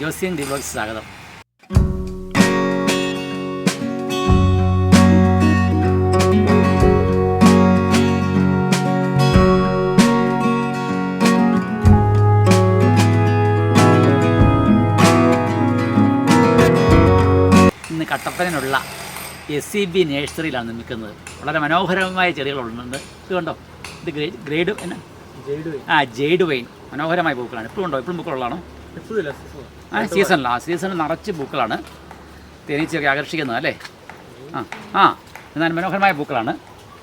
ജോസിയൻ ഡിബ്ലോഗ്സ് സ്വാഗതം. ഇന്ന് കട്ടപ്പനയിലുള്ള എസ് സി ബി നേഴ്സറിയിലാണ് നിൽക്കുന്നത്. വളരെ മനോഹരമായ ചെടികളുണ്ട്. ഇത് കണ്ടോ? ഇത് ഗ്രേഡ് ഗ്രേഡ് എന്നാ? ആ ജെയ്ഡ് വൈൻ മനോഹരമായ പൂക്കളാണ്. ഇപ്പോഴും ഉണ്ടോ? ഇപ്പോഴും പൂക്കളുള്ളതാണോ? ആ സീസണിലാണ് ആ സീസണിൽ നിറച്ച് പൂക്കളാണ്. തേനീച്ചയൊക്കെ ആകർഷിക്കുന്നത് അല്ലേ? ആ ആ എന്നാൽ മനോഹരമായ പൂക്കളാണ്.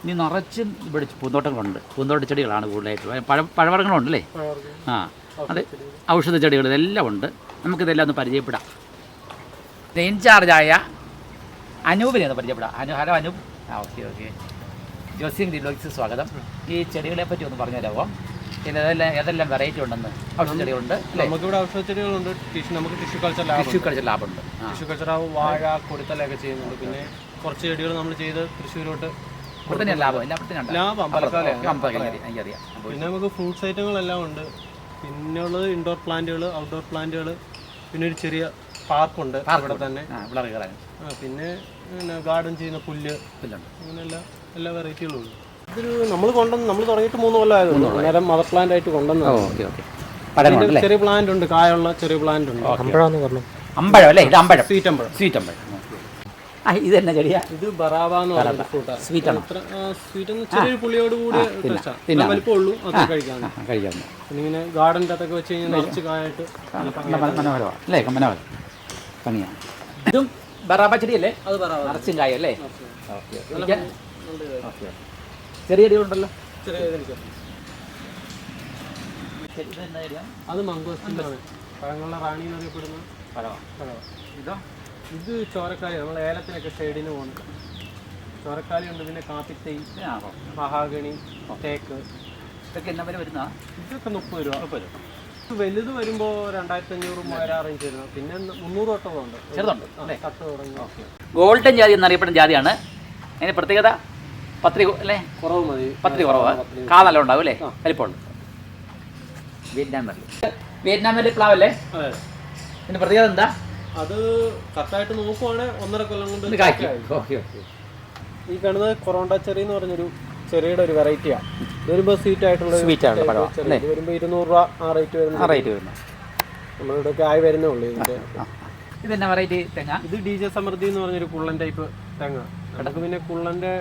ഇനി നിറച്ചും ഇവിടെ പൂന്തോട്ടങ്ങളുണ്ട്. പൂന്തോട്ട ചെടികളാണ് കൂടുതലായിട്ട്. പഴ പഴവർഗങ്ങളുണ്ട് അല്ലേ? ആ അത് ഔഷധ ചെടികൾ ഇതെല്ലാം ഉണ്ട്. നമുക്കിതെല്ലാം ഒന്ന് പരിചയപ്പെടാം. തേൻ ഇൻചാർജായ അനൂപിനെ ഒന്ന് പരിചയപ്പെടാം. അനു ഹലോ അനൂപ്. ആ ഓക്കെ ഓക്കെ. ജോസിൻ ഡിലോക്സ് സ്വാഗതം. ഈ ചെടികളെ പറ്റി ഒന്ന് പറഞ്ഞു തരാമോ പിന്നെ ഏതെല്ലാം ഏതെല്ലാം വെറൈറ്റി ഉണ്ടെന്ന് ഔഷധ ചെടികളുണ്ട് നമുക്കിവിടെ ഔഷധ ചെടികളുണ്ട് ടിഷ്യൂ നമുക്ക് tissue culture lab tissue culture ലാബുണ്ട് tissue culture ആ വാഴ കൊടുത്തലൊക്കെ ചെയ്യുന്നുണ്ട്. പിന്നെ കുറച്ച് ചെടികൾ നമ്മൾ ചെയ്ത് തൃശ്ശൂരോട്ട് ലാബ് പിന്നെ നമുക്ക് ഫ്രൂട്ട്സ് ഐറ്റങ്ങളെല്ലാം ഉണ്ട്. പിന്നെ ഉള്ളത് ഇൻഡോർ പ്ലാന്റുകൾ ഔട്ട്ഡോർ പ്ലാന്റുകൾ പിന്നെ ഒരു ചെറിയ പാർക്കുണ്ട് അവിടെ തന്നെ. പിന്നെ ഗാർഡൻ ചെയ്യുന്ന പുല്ല്. അങ്ങനെയുള്ള അങ്ങനെ എല്ലാ എല്ലാ വെറൈറ്റികളും ഉണ്ട്. ഇതൊരു നമ്മൾ കൊണ്ടുവന്ന് നമ്മൾ തുടങ്ങിയിട്ട് മൂന്ന് കൊല്ലമായിരുന്നു അന്നേരം മദർ പ്ലാന്റ് ആയിട്ട് കൊണ്ടുവന്നു ഓക്കെ ഓക്കെ. പഴങ്ങളുണ്ട് ചെറിയ പ്ലാന്റ് ഉണ്ട് കായുള്ള ചെറിയ പ്ലാന്റ് ഉണ്ട്. അമ്പഴം പറഞ്ഞു. അമ്പഴം അല്ലേ? ഇത് അമ്പഴം. സ്വീറ്റ് അമ്പഴം. സ്വീറ്റ് അമ്പഴം. ആ ഇത് തന്നെ ചെടിയാ? ഇത് ബറാബ എന്ന് പറയുന്ന ഫ്രൂട്ടാണ് സ്വീറ്റ് ആണോ? അത്ര സ്വീറ്റ് ചെറിയൊരു പുളിയോട് കൂടി തിന്നാം. വലിപ്പമുള്ളൂ അത് കഴിക്കാൻ കഴിക്കാം. പിന്നെ ഇങ്ങനെ ഗാർഡന്റെ അകത്തൊക്കെ വെച്ച് കഴിഞ്ഞാൽ നിറച്ച് കായായിട്ട് മനോഹരമാണ് അല്ലേ മനോഹരം. ഭംഗിയാണ് ഇതും ബറാബ ചെടിയല്ലേ? അത് ബറാബ. നിറച്ചും കായല്ലേ ഓക്കെ ഓക്കെ. ചെറിയ ചെടികളുണ്ടല്ലോ ചെറിയ? അത് മംഗോസ്റ്റിന്റെ പഴങ്ങളുടെ റാണി എന്ന് അറിയപ്പെടുന്ന ഇതോ. ഇത് ചോരക്കാലി നമ്മൾ ഏലത്തിനൊക്കെ സൈഡിന് പോകുന്നത് ചോരക്കാലി ഉണ്ട് പിന്നെ കാപ്പിത്തൈ മഹാഗണി തേക്ക്. ഇതൊക്കെ എന്നാ വരെ വരുന്ന ഇതൊക്കെ മുപ്പത് രൂപ. മുപ്പത് രൂപ. വലുത് വരുമ്പോൾ രണ്ടായിരത്തി അഞ്ഞൂറ് മൂവായിരം റേഞ്ച് വരുന്നത് പിന്നെ മുന്നൂറ് തൊട്ടം ഉണ്ട്. ചെറുതുണ്ട് ഗോൾഡൻ ജാതി എന്നറിയപ്പെടുന്ന ജാതിയാണ്. അതിന് പ്രത്യേകത? പത്രി അല്ലേ? കുറവ് മതി. പത്രി കുറവ്? കാ നല്ല ഉണ്ടാവും അല്ലേ? വലിപ്പമുണ്ട്. വിയറ്റ്നാം വെള്ളി വിയറ്റ്നാം വെള്ളി പ്ലാവല്ലേ? അതെ. ഇതിന്റെ പ്രത്യേകത എന്താ? അത് കറക്റ്റായിട്ട് നോക്കുവാണെങ്കിൽ ഒന്നര കൊല്ലം കൊണ്ട് ഈ കാണുന്നത് കൊറോണ്ട ചെറി എന്ന് പറഞ്ഞൊരു ചെറിയുടെ ഒരു വെറൈറ്റിയാണ് ഇത് വരുമ്പോൾ സ്വീറ്റ് ആയിട്ടുള്ള സ്വീറ്റ് ആണ് ആയിട്ടുള്ള വരുമ്പോൾ ഇരുന്നൂറ് രൂപ ആ റേറ്റ് വരുന്ന റേറ്റ് വരുന്ന നമ്മളിവിടെ ഒക്കെ ആയി വരുന്നേ ഉള്ളൂ ഇതിന്റെ. ഇതെന്നാ വെറൈറ്റി? തെങ്ങ? ഇത് ഡി ജെ സമൃദ്ധി എന്ന് പറഞ്ഞൊരു കുള്ളൻ ടൈപ്പ് തെങ്ങ. നമുക്ക് പിന്നെ കുള്ളന്റെ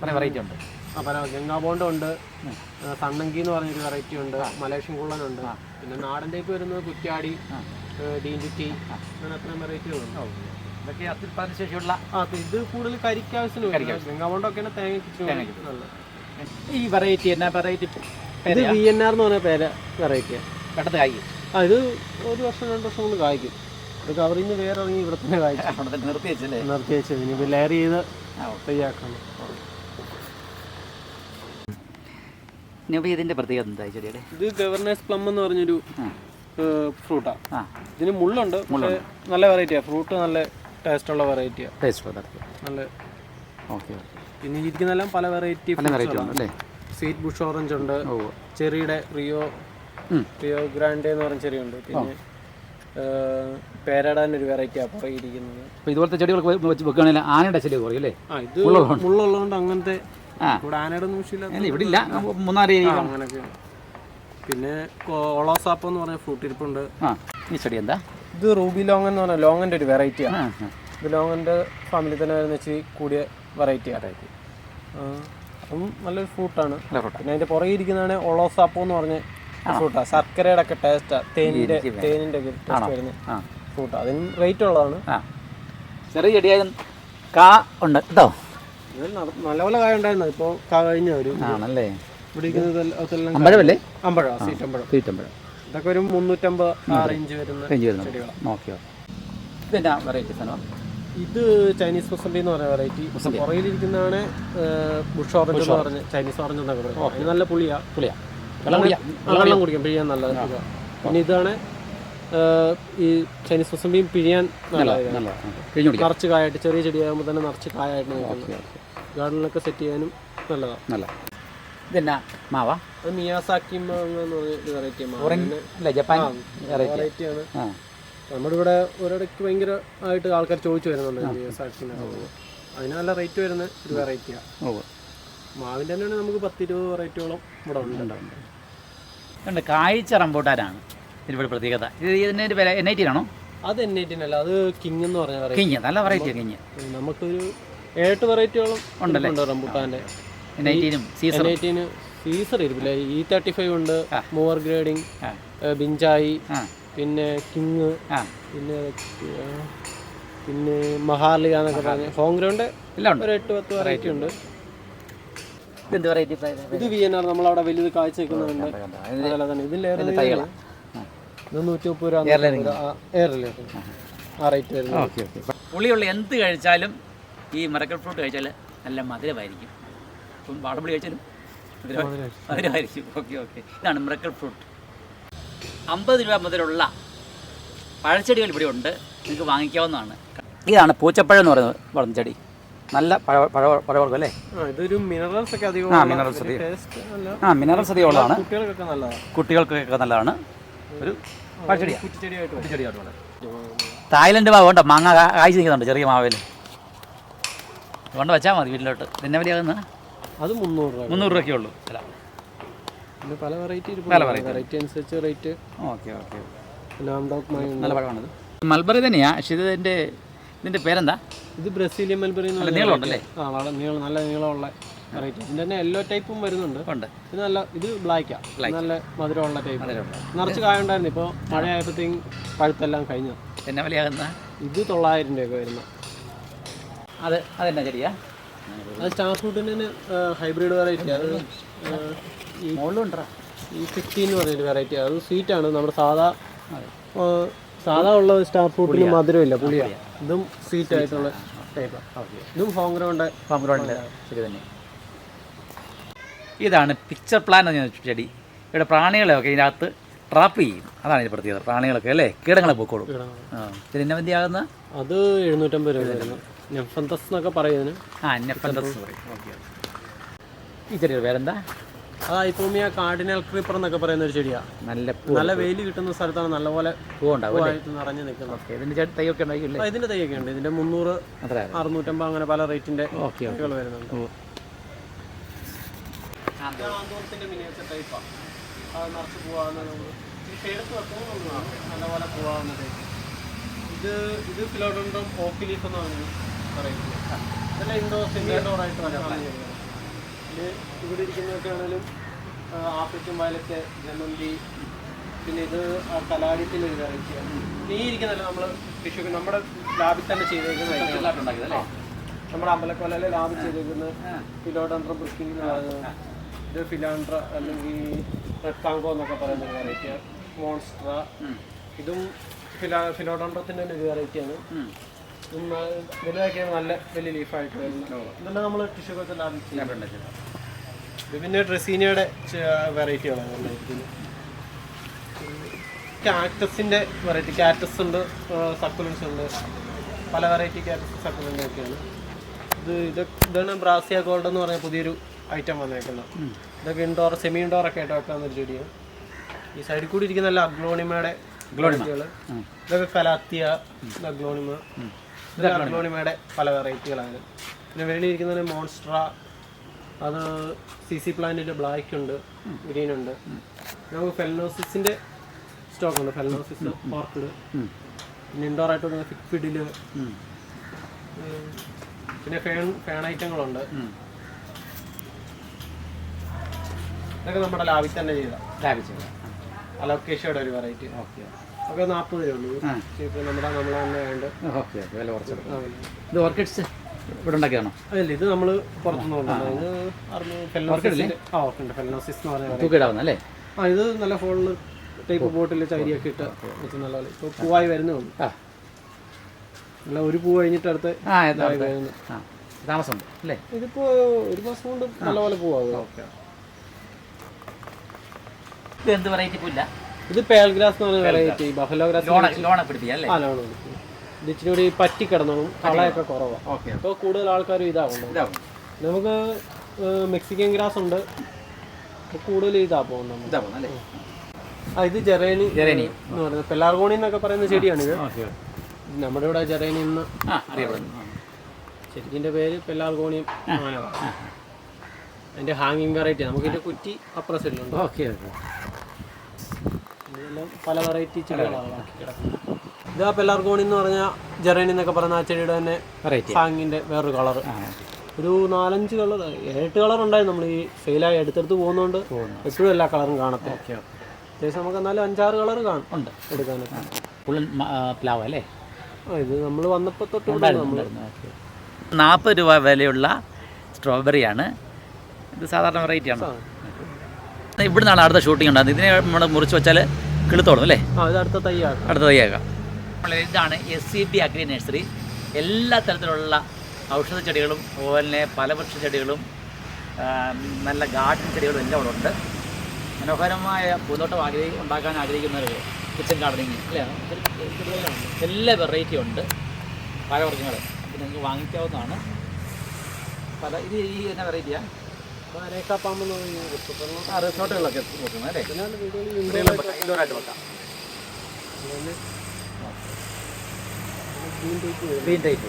പല വെറൈറ്റി ഉണ്ട്. ആ, പല ഗംഗാബോണ്ട് ഉണ്ട്. സണ്ണങ്കി എന്ന് പറഞ്ഞൊരു വെറൈറ്റി ഉണ്ട്. മലേഷ്യൻ കുള്ളൻ ഉണ്ട് പിന്നെ നാടൻ ടൈപ്പ് വരുന്നത് കുറ്റ്യാടി ഡീൻചുറ്റി അങ്ങനെ അത്രയും വെറൈറ്റികളുണ്ട് ഇതൊക്കെ അത്യുൽപാദന ശേഷിയുള്ള ആ ഇത് കൂടുതൽ കരിക്കാവശ്യത്തിന് ഗംഗാബോണ്ടൊക്കെയാണ് തേങ്ങയ്ക്ക് നല്ലത് ഈ വെറൈറ്റി എന്നാ? വെറൈറ്റി ഇത് വി എൻ ആർ എന്ന് പറഞ്ഞ പേര് വെറൈറ്റിയാണ് പെട്ടെന്ന് കായ്ക്കും ആ ഇത് ഒരു വർഷം രണ്ട് വർഷം കൊണ്ട് കായ്ക്കും. ഇത് കവറിൽ നിന്ന് വേറെ ഇറങ്ങി ഇവിടെ തന്നെ കായ്ക്കും. നിർത്തി വെച്ചല്ലേ? നിർത്തി വെച്ചത്. ഇനി ലെയർ ചെയ്ത് തയ്യാക്കണം. ഇതിന്റെ പ്രത്യേകത എന്താ ഈ ചെടിയുടെ? ഇത് ഗവർണേഴ്സ് പ്ലം എന്ന് പറഞ്ഞൊരു. ഫ്രൂട്ടാണ് ആ. ഇതിന് മുള്ളുണ്ട് പക്ഷേ നല്ല വെറൈറ്റിയാണ് ഫ്രൂട്ട് നല്ല ടേസ്റ്റ് ഉള്ള വെറൈറ്റിയാണ് ടേസ്റ്റ് നല്ല ഓക്കെ പിന്നെ ഇരിക്കുന്നെല്ലാം പല വെറൈറ്റി പല വെറൈറ്റി ഉണ്ട് അല്ലേ സ്വീറ്റ് ബുഷ് ഓറഞ്ച് ഉണ്ട്. ചെറിയുടെ റിയോ റിയോ ഗ്രാൻഡ് എന്ന് പറഞ്ഞ ചെറിയുണ്ട് പിന്നെ പേരടാൻ ഒരു ഇരിക്കുന്നത് ഇതുപോലത്തെ ചെടികൾ വെക്കുകയാണെങ്കിൽ ആനയുടെ ചെടി കുറയും അല്ലേ? മുള്ളുള്ളതുകൊണ്ട് അങ്ങനത്തെ. ഇവിടെ ആനയുടെ ഒന്നും വിഷയമില്ല ഇവിടെ ഇല്ല മൂന്നാൽ അങ്ങനെയൊക്കെ. പിന്നെ ഒളോസാപ്പ് എന്ന് പറഞ്ഞ ഫ്രൂട്ട് ഇരിപ്പുണ്ട് ഈ ചെടി എന്താ? ഇത് റൂബി ലോങ് എന്ന് പറഞ്ഞ ലോങ്ങിന്റെ ഒരു വെറൈറ്റിയാണ്. ഇത് ലോങ്ങിന്റെ ഫാമിലി തന്നെ വരുന്ന വെച്ച് കൂടിയ വെറൈറ്റി അതും നല്ലൊരു ഫ്രൂട്ടാണ്. പിന്നെ അതിന്റെ പുറകെ ഇരിക്കുന്നതാണ് ഒളോസാപ്പോ എന്ന് പറഞ്ഞ ഫ്രൂട്ടാണ് ശർക്കരയുടെ ഒക്കെ ടേസ്റ്റാ തേനിന്റെ തേനിന്റെ ഒക്കെ ടേസ്റ്റ് വരുന്ന ആ. ഫ്രൂട്ടാ അതിന് റേറ്റ് ഉള്ളതാണ്. ചെറിയ ചെടിയായാലും കാ ഉണ്ട്. കേട്ടോ നല്ലപോലെ കായ ഉണ്ടായിരുന്നു. ഇപ്പോൾ കഴിഞ്ഞ ഒരു ആണല്ലേ? അമ്പഴമല്ലേ? അമ്പഴം സീറ്റമ്പഴം. സീറ്റമ്പഴം. ഇതൊക്കെ ഒരു മുന്നൂറ്റമ്പത് ആ റേഞ്ച് വരുന്ന റേഞ്ച് വരുന്നത് ചെടികളാണ് ഓക്കെ ഓക്കെ. ഇതെന്നാ വെറൈറ്റി സാധനം? ഇത് ചൈനീസ് മുസംബി എന്ന് പറയുന്ന വെറൈറ്റി പുറകിലിരിക്കുന്നതാണ് ബുഷ് ഓറഞ്ച് എന്ന് പറഞ്ഞ ചൈനീസ് ഓറഞ്ച് എന്നൊക്കെ പറയുന്നത്. നല്ല പുളിയാ. പുളിയാ. വെള്ളം കുടിക്കാം. പിഴിയാൻ നല്ലത്. ഇതാ. പിന്നെ ഇതാണ് ഈ ചൈനീസ് മുസംബിയും പിഴിയാൻ നല്ലതാണ് നല്ല കഴിഞ്ഞു കുടിക്കാം. നിറച്ച് കായായിട്ട് ചെറിയ ചെടിയാകുമ്പോൾ തന്നെ നിറച്ച് കായായിട്ട് നിൽക്കുന്നത് ഗാർഡനിലൊക്കെ സെറ്റ് ചെയ്യാനും നല്ലതാണ് നല്ല. ഇതെന്നാ? മാവാ? അത് മിയാസാക്കി വെറൈറ്റി വെറൈറ്റിയാണ് നമ്മുടെ ഇവിടെ ഒരിടയ്ക്ക് ഭയങ്കര ആയിട്ട് ആൾക്കാർ ചോദിച്ചു വരുന്നുണ്ട് മിയാസാക്കി സാക്സിന് അതിന് നല്ല റേറ്റ് വരുന്ന ഒരു വെറൈറ്റിയാണ് മാവിന്റെ തന്നെയാണ് നമുക്ക് പത്ത് ഇരുപത് വെറൈറ്റിയോളം ഇവിടെ ഉണ്ട്. ഉണ്ട് കാഴ്ച റംബൂട്ടാനാണ്. ഇതിവിടെ പ്രത്യേകത. ഇത് ഇതിന്റെ ഒരു വില എൻ ഐ ആണോ? അത് എൻ ഐ ടിനല്ല അത് കിങ് എന്ന് പറഞ്ഞ വെറൈറ്റി കിഞ്ഞ് നല്ല വെറൈറ്റി കിങ് നമുക്കൊരു ഏഴെട്ട് വെറൈറ്റികളും ഉണ്ടല്ലേ? ഉണ്ട് റംബുട്ടാന്റെ. എൻ ഐ ടീനും സീസൺ എൻ ഐ ടീന് സീസർ ഇരിപ്പില്ല. ഇ തേർട്ടി ഫൈവ് ഉണ്ട്. മൂവർ ഗ്രേഡിങ് ബിഞ്ചായി പിന്നെ കിങ് പിന്നെ പിന്നെ മഹാർലിക എന്നൊക്കെ പറഞ്ഞ്. ഹോം ഗ്രൗണ്ട് ഒരു എട്ട് പത്ത് വെറൈറ്റി ഉണ്ട്. ഇത് വി എൻ ആർ നമ്മളവിടെ വലുത് കാഴ്ച വെക്കുന്നുണ്ട് അതുപോലെ തന്നെ. ഇതിലേറെ തൈകളാ? ഇത് നൂറ്റി മുപ്പത് രൂപ. എയർലൈൻ ആ റേറ്റ് വരുന്നത്. ഓക്കെ ഓക്കെ പുളിയുള്ള എന്ത് കഴിച്ചാലും ഈ മറക്കൽ ഫ്രൂട്ട് കഴിച്ചാൽ നല്ല മധുരമായിരിക്കും. ഇപ്പം വാടപ്പുളി കഴിച്ചാലും മധുരം- മധുരമായിരിക്കും. ഓക്കെ ഓക്കെ ഇതാണ് മിറക്കൽ ഫ്രൂട്ട് അമ്പത് രൂപ മുതലുള്ള പഴച്ചെടികൾ ഇവിടെ ഉണ്ട്. നിങ്ങൾക്ക് വാങ്ങിക്കാവുന്നതാണ്. ഇതാണ് പൂച്ചപ്പഴം എന്ന് പറയുന്നത് വളർന്ന ചെടി നല്ല പഴ പഴ പഴവർഗം അല്ലേ? ആ ഇതൊരു മിനറൽസ് ഒക്കെ അധികം ആ മിനറൽസ് അധികം. ആ മിനറൽസ് അധികം ഉള്ളതാണ് കുട്ടികൾക്കൊക്കെ നല്ലതാണ്. കുട്ടികൾക്കൊക്കെ നല്ലതാണ്. ഒരു കുറ്റിച്ചെടിയായിട്ട് വളരെ തായ്ലൻഡ് മാവ് ഉണ്ടോ മാങ്ങ കായ്ച്ചു നിൽക്കുന്നുണ്ട് ചെറിയ മാവിൽ കൊണ്ട് വെച്ചാൽ മതി വീട്ടിലോട്ട്. പിന്നെ വലിയാകുന്ന അത് മുന്നൂറ് രൂപ. മുന്നൂറ് രൂപയ്ക്കേ ഉള്ളൂ. അല്ല. പിന്നെ പല വെറൈറ്റി പല. വെറൈറ്റി അനുസരിച്ച് റേറ്റ് ഓക്കെ ഓക്കെ. നല്ല പഴമാണത്. മൽബറി തന്നെയാണ് പക്ഷേ ഇതിന്റെ ഇതിന്റെ പേരെന്താ? ഇത് ബ്രസീലിയൻ മൽബറി നീളമുണ്ടല്ലേ? ആ വളരെ നീളം നല്ല നീളമുള്ള വെറൈറ്റി തന്നെ യെല്ലോ ടൈപ്പും വരുന്നുണ്ട്. ഉണ്ട്. ഇത് നല്ല ഇത് ബ്ലാക്കാ നല്ല മധുരമുള്ള ടൈപ്പ്. നിറച്ച് കായ ഉണ്ടായിരുന്നു. ഇപ്പോൾ മഴയായപ്പോഴത്തേക്കും പഴുത്തെല്ലാം കഴിഞ്ഞു. എന്നാ വിലയാകുന്ന? ഇത് തൊള്ളായിരം രൂപയൊക്കെ വരുന്നു. അത് അതെന്നാ ചെടിയാ? അത് സ്റ്റാർ ഫ്രൂട്ടിന്റെ തന്നെ ഹൈബ്രിഡ് വെറൈറ്റി അത് ആ, ഈ ഫിഫ്റ്റീൻ എന്ന് പറഞ്ഞൊരു വെറൈറ്റി അത് സ്വീറ്റ് ആണ്. നമ്മുടെ സാധാ സാധാ ഉള്ള സ്റ്റാർ ഫ്രൂട്ടിന് മധുരമില്ല. പുളിയാണ് ഇതും സ്വീറ്റ് ആയിട്ടുള്ള ടൈപ്പാണ് ഇതും ഹോം ഗ്രൗണ്ട് പാമ്പുറോണിന്റെ ശരി തന്നെ. ഇതാണ് പിക്ചർ പ്ലാൻ എന്ന് ചെടി. ഇവിടെ പ്രാണികളെയൊക്കെ ഇതിനകത്ത് ട്രാപ്പ് ചെയ്യും. അതാണ് ഇതിന്റെ പ്രത്യേകത പ്രാണികളൊക്കെ അല്ലേ? കീടങ്ങളെ പൊക്കോളും. ഇതിന് മതിയാകുന്ന അത് എഴുന്നൂറ്റമ്പത് രൂപ നെഫന്തസ് എന്നൊക്കെ പറയുന്നതിന് ആ ഓക്കെ ഈ ചെടിയുടെ പേരെന്താ? അത് ഐപ്പോമിയ കാർഡിനൽ ക്രീപ്പർ എന്നൊക്കെ പറയുന്ന ഒരു ചെടിയാണ് നല്ല നല്ല വെയിൽ കിട്ടുന്ന സ്ഥലത്താണ് നല്ലപോലെ പൂവുണ്ടാവും നിറഞ്ഞു നിൽക്കുന്നത്. ഇതിന്റെ തൈയൊക്കെ ഉണ്ടായില്ലേ ഇതിന്റെ തൈയൊക്കെ ഉണ്ട്. ഇതിന്റെ മുന്നൂറ് അറുന്നൂറ്റമ്പത് അങ്ങനെ പല റേറ്റിന്റെ വരുന്നുണ്ട്. ആന്തോളത്തിന്റെ മിനിയേച്ചർ ടൈപ്പാണ് അത് നിറച്ച് പോവാവുന്ന നമുക്ക് എടുത്ത് വെക്കുമ്പോൾ നല്ലപോലെ ടൈപ്പ് ഇത് ഇത് ഫിലോഡോണ്ടം ഓക്കി ലീഫ് എന്ന് പറഞ്ഞു പറയുന്നത്. ഇതെല്ലാം ഇൻഡോർ ഇൻഡോർ ആയിട്ട് ഇത് ഇവിടെ ഇരിക്കുന്നതൊക്കെ ആണെങ്കിലും ആഫ്രിക്കൻ വയലറ്റ് ജമന്തി പിന്നെ ഇത് ആ കലാടിത്തിന്റെ ഒരു വെറൈറ്റിയാണ് ഈ ഇരിക്കുന്നതല്ല നമ്മൾ ടിഷ്യൂ നമ്മുടെ ലാബിൽ തന്നെ ചെയ്തേക്കുന്ന item ആണ്. ഉണ്ടാക്കിയതല്ലേ നമ്മുടെ അമ്പലക്കൊലയിലെ ലാബിൽ ചെയ്തേക്കുന്ന ഫിലോഡോൺട്ര ബ്രിക്കിൻ എന്ന് പറയുന്നത് ഇത് ഫിലാൻഡ്ര അല്ലെങ്കിൽ റെഡ് കാങ്കോ എന്നൊക്കെ പറയുന്ന ഒരു വെറൈറ്റിയാണ് മോൺസ്ട്ര. ഇതും ഫിലാ ഫിലോഡോൺട്രത്തിന്റെ ഒരു വെറൈറ്റിയാണ് വലുതാക്കിയാണ് നല്ല വലിയ ലീഫായിട്ട് വരുന്നത് ഇതെല്ലാം നമ്മൾ ടിഷ്യൂ ഒക്കെ ലാബിൽ ചെയ്യും ഇത് പിന്നെ ഡ്രസീനയുടെ വെറൈറ്റികളാണ് ഉണ്ടായിരിക്കുന്നത് കാക്ടസിന്റെ വെറൈറ്റി കാറ്റസ് ഉണ്ട് സക്കുലൻസ് ഉണ്ട്. പല വെറൈറ്റി കാറ്റസ് സക്കുലന്റ് ഒക്കെയാണ് ഇത് ഇത് ഇതാണ് ബ്രാസിയ ഗോൾഡ് എന്ന് പറഞ്ഞ പുതിയൊരു ഐറ്റം വന്നേക്കുന്നത് ഇതൊക്കെ ഇൻഡോർ സെമി ഇൻഡോർ ഒക്കെ ആയിട്ട് വെക്കാൻ ഒരു ചെടിയാണ് ഈ സൈഡിൽ കൂടി ഇരിക്കുന്ന നല്ല അഗ്ലോണിമയുടെ വെറൈറ്റികൾ ഇതൊക്കെ കലാത്തിയ അഗ്ലോണിമ. ഇത് അഗ്ലോണിമയുടെ പല വെറൈറ്റികളാണ് പിന്നെ വെളിയിൽ ഇരിക്കുന്നത് മോൺസ്ട്ര അത് സി സി പ്ലാന്റിന്റെ ബ്ലാക്ക് ഉണ്ട് ഗ്രീൻ ഉണ്ട്. നമുക്ക് ഫെലനോസിസിന്റെ സ്റ്റോക്ക് ഉണ്ട്. ഫെലനോസിസ് ഓർക്കിഡ് പിന്നെ ഇൻഡോർ ആയിട്ട് ഫിക്ഫിഡിൽ പിന്നെ ഫേൺ ഫേൺ ഐറ്റങ്ങളുണ്ട് ഇതൊക്കെ നമ്മുടെ ലാബിൽ തന്നെ ചെയ്ത. ലാഭിച്ചത് അലോക്കേഷയുടെ ഒരു വെറൈറ്റി ഓക്കെ. ഒക്കെ നാൽപ്പത് രൂപ ഉള്ളൂ. നമ്മുടെ നമ്മൾ തന്നെ ഉണ്ട് ഓക്കെ ഓക്കെ. വില കുറച്ചെടുക്കും ഇത് ഓർക്കിഡ്സ് ഇവിടെ ഉണ്ടാക്കിയാണോ അതല്ല ഇത് നമ്മൾ പുറത്തുനിന്ന് കൊണ്ടുവന്നത്. ആ ഫെലനോസിസ് എന്ന്. തൂക്കിടാവുന്ന അല്ലേ ആ ഇത് നല്ല ഫോണിൽ ടൈപ്പ് ബോട്ടിൽ ചരിയൊക്കെ ഇട്ട് വെച്ച് നല്ല പോലെ. ഇപ്പോൾ പൂവായി വരുന്നേ ഉള്ളൂ. ആ. അല്ല ഒരു പൂ കഴിഞ്ഞിട്ട് അടുത്ത് താമസമുണ്ട് അല്ലേ? ഇതിപ്പോ ഒരു മാസം കൊണ്ട് നല്ലപോലെ പൂവാകും. ഓക്കെ. ഇത് എന്ത് വെറൈറ്റി പുല്ല ഇത് പേൾ ഗ്രാസ് എന്ന് പറഞ്ഞ variety buffalo grass lawn lawn അല്ലേ? ആ ലോൺ ഇത് ഇച്ചിരി കൂടി പറ്റി കിടന്നോളും കളയൊക്കെ കുറവാണ് ഓക്കെ. കൂടുതൽ ആൾക്കാരും ഇതാകുന്നു ഇതാവും. നമുക്ക് മെക്സിക്കൻ ഗ്രാസ് ഉണ്ട്. കൂടുതൽ ഇതാ പോകുന്നത് ആ ഇത് ജെറേനി ജെറേനി. എന്ന് പറയുന്നത്. പെല്ലാർഗോണി എന്നൊക്കെ പറയുന്ന ചെടിയാണിത് ഓക്കെ. നമ്മുടെ ഇവിടെ ജെറേനി എന്ന് അറിയപ്പെടുന്നു. പേര് പെല്ലാർഗോണിയം അങ്ങനെ ഹാങ്ങിങ് വെറൈറ്റി നമുക്ക് ഇതിന്റെ കുറ്റി അപ്പുറ സൈഡിലുണ്ട് ഓക്കെ ഓക്കെ. പല വെറൈറ്റി ചെടികളാണ് ബാക്കി കിടക്കുന്നത് ഇത് ആ പെല്ലാർഗോണി എന്ന് പറഞ്ഞ ജെറേനി എന്നൊക്കെ പറഞ്ഞ ആ ചെടിയുടെ തന്നെ ഹാങ്ങിന്റെ വേറൊരു കളർ ഒരു നാലഞ്ച് കളർ ഏഴ് കളർ ഉണ്ടായിരുന്നു നമ്മൾ ഈ സെയിലായി എടുത്തെടുത്ത് പോകുന്നതുകൊണ്ട് എപ്പോഴും എല്ലാ കളറും കാണത്തെ അത്യാവശ്യം നമുക്ക് എന്നാലും അഞ്ചാറ് കളർ കാണും ഉണ്ട്. എടുക്കാനൊക്കെ. പ്ലാവ് അല്ലേ? ഇത് നമ്മൾ വന്നപ്പോൾ തൊട്ട് നാൽപ്പത് രൂപ വിലയുള്ള സ്ട്രോബെറിയാണ് ഇത് സാധാരണ വെറൈറ്റി ആണ്? ഇവിടെ നിന്നാണ് അടുത്ത ഷൂട്ടിംഗ് ഉണ്ടാകുന്നത് ഇതിനെ നമ്മൾ മുറിച്ച് വെച്ചാൽ കിളുത്തോളും അല്ലേ? അടുത്ത നമ്മൾ ഇതാണ് S C B agri nursery എല്ലാ തരത്തിലുള്ള ഔഷധ ചെടികളും അതുപോലെ തന്നെ ഫലവൃക്ഷ ചെടികളും നല്ല ഗാർഡൻ ചെടികളും എല്ലാം ഇവിടെ ഉണ്ട് മനോഹരമായ പൂന്തോട്ടം ആഗ്രഹി ഉണ്ടാക്കാൻ ആഗ്രഹിക്കുന്നവർ കിച്ചൺ ഗാർഡനിങ് അല്ലേ? എല്ലാ വെറൈറ്റിയും ഉണ്ട്. പഴവർഗങ്ങൾ അപ്പോൾ നിങ്ങൾക്ക് വാങ്ങിക്കാവുന്നതാണ്. പല ഇത് ഈ എന്നാ വെറൈറ്റിയാണ് അല്ലേ? ഇൻഡോറായിട്ട് വെക്കാം. ഗ്രീൻ ടൈപ്പ്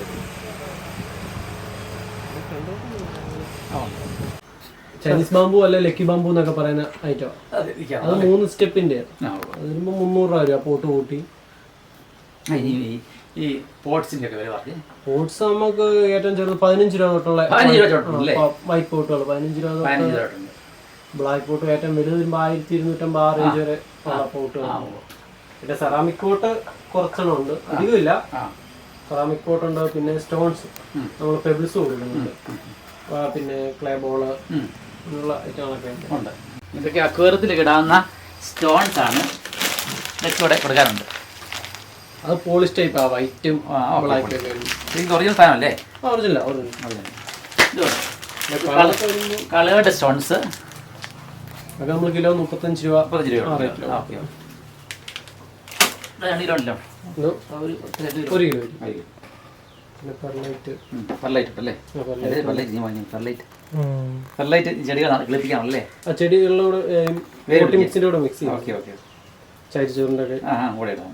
ചൈനീസ് ബാമ്പു അല്ലെ ലക്കി ബാമ്പു എന്നൊക്കെ പറയുന്ന ഐറ്റം അത് മൂന്ന് സ്റ്റെപ്പിന്റെ അതിനുമ്പോ മുന്നൂറ് രൂപ വരും അപ്പോട്ട് പോട്ട് കൂട്ടി. ഈ പോട്ട്സിന്റെ ഒക്കെ വില പറഞ്ഞു. പോട്ട്സ് നമുക്ക് ഏറ്റവും ചെറുത് പതിനഞ്ച് രൂപ തൊട്ടുള്ള? വൈറ്റ് പോട്ടുകൾ പതിനഞ്ച് രൂപ തൊട്ട് ബ്ലാക്ക് പോട്ട് ഏറ്റവും വലുത് വരുമ്പോ ആയിരത്തി ഇരുന്നൂറ്റമ്പത് ആ റേഞ്ച് വരെ ഉള്ള പോട്ടുകൾ പിന്നെ സെറാമിക് പോട്ട് കുറച്ചെണ്ണം ഉണ്ട്. അധികമില്ല. സെറാമിക് പോട്ട് ഉണ്ട്. പിന്നെ സ്റ്റോൺസ് നമ്മൾ പെബിൾസ് കൊടുക്കുന്നുണ്ട്. പിന്നെ ക്ലേ ബോൾ ഉള്ള അങ്ങനെയുള്ള ഐറ്റങ്ങളൊക്കെ ഉണ്ട്. ഇതൊക്കെ അക്വേറത്തിൽ ഇടാവുന്ന സ്റ്റോൺസ് ആണ്. ഇതൊക്കെ ഇവിടെ കൊടുക്കാറുണ്ട്. അത് പോളിഷ് ടൈപ്പ് ആ വൈറ്റും ബ്ലാക്കും ഇത് ഒറിജിനൽ സാധനമല്ലേ? Original original. കളേർഡ് സ്റ്റോൺസ് അതൊക്കെ നമ്മൾ കിലോ മുപ്പത്തഞ്ച് രൂപ മുപ്പത്തഞ്ച് രൂപ. ഒരു കിലോ ചെടികളാണ് കിളിപ്പിക്കാണല്ലേ ചെടികളിലൂടെ മിക്സിന്റെ കൂടെ മിക്സ് ചെയ്യും ചരിച്ചോറിന്റെ ഒക്കെ. ആ കൂടെ ഇടാം.